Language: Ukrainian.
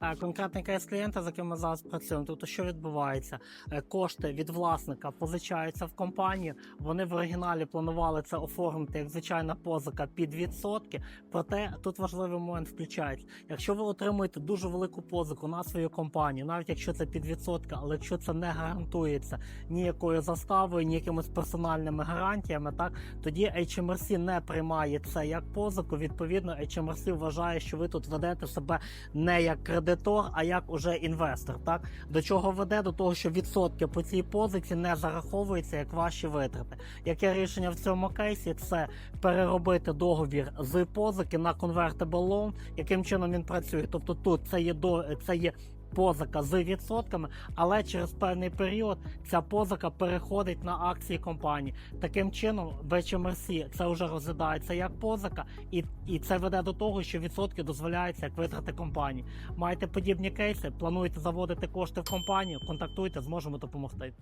Е, Конкретний кейс клієнта, з яким ми зараз працюємо, тобто що відбувається? Е, Кошти від власника позичаються в компанію. Вони в оригіналі планували це оформити як звичайна позика під відсотки. Проте тут важливий момент включається. Якщо ви отримуєте дуже велику позику на свою компанію, навіть якщо це під відсотки, але якщо це не гарантується ніякою заставою, ні якимись персональними гарантіями, так тоді HMRC не приймає це як позику. Відповідно, HMRC вважає, що ви тут ведете себе не як кредитор, а як уже інвестор. Так до чого веде? До того, що відсотки по цій позиці не зараховуються як ваші витрати. Яке рішення в цьому кейсі? Це переробити договір з позики на convertible loan. Яким чином він працює? Тобто тут це є до це є. Позика з відсотками, але через певний період ця позика переходить на акції компанії. Таким чином, в HMRC це вже розглядається як позика, і, і це веде до того, що відсотки дозволяються як витрати компанії. Маєте подібні кейси, плануєте заводити кошти в компанію, контактуйте, зможемо допомогти.